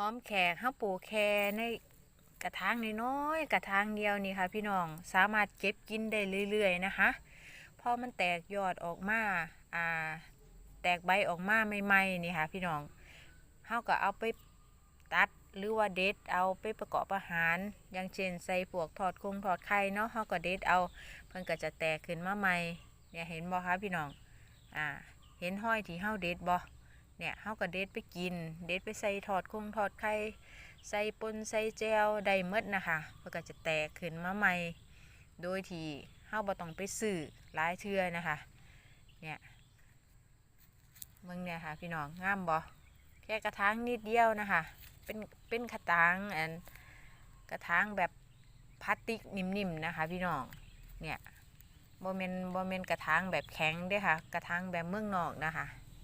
หอมแขกข้าวปลูกแคในกระถางน้อยๆกระถางเดียวนี่ค่ะพี่น้องสามารถเก็บกินได้เรื่อยๆนะคะพอมันแตกยอดออกมาอ่าแตกใบออกมาใหม่ๆนี่ค่ะพี่น้องเฮาก็เอาไปตัดหรือว่าเด็ดเอาไปประกอบอาหาร อย่างเช่นใส่พวกทอดคงทอดไข่เนาะเฮาก็เด็ดเอาเพิ่นก็จะแตกขึ้นมาใหม่เนี่ยเห็นบ่คะพี่น้องอ่าเห็นห้อยที่เฮาเด็ดบ่ เนี่ยเฮาก็เด็ดไปกิน เด็ดไปใส่ทอดคงทอดไข่ใส่ปนใส่แจวได้หมดนะคะเพื่อก็จะแตกขึ้นมาใหม่ โดยที่เฮาบ่ต้องไปซื้อหลายเทื่อนะคะเนี่ยเมืองเนี่ยค่ะพี่น้องงามบ่แค่กระถางนิดเดียวนะคะเป็นเป็นกระถางอันกระถางแบบพลาสติกนิ่มๆนะคะ พี่น้องเนี่ยบ่แมนบ่แมนกระถางแบบแข็งด้อค่ะ กระถางแบบเมืองนอกนะคะ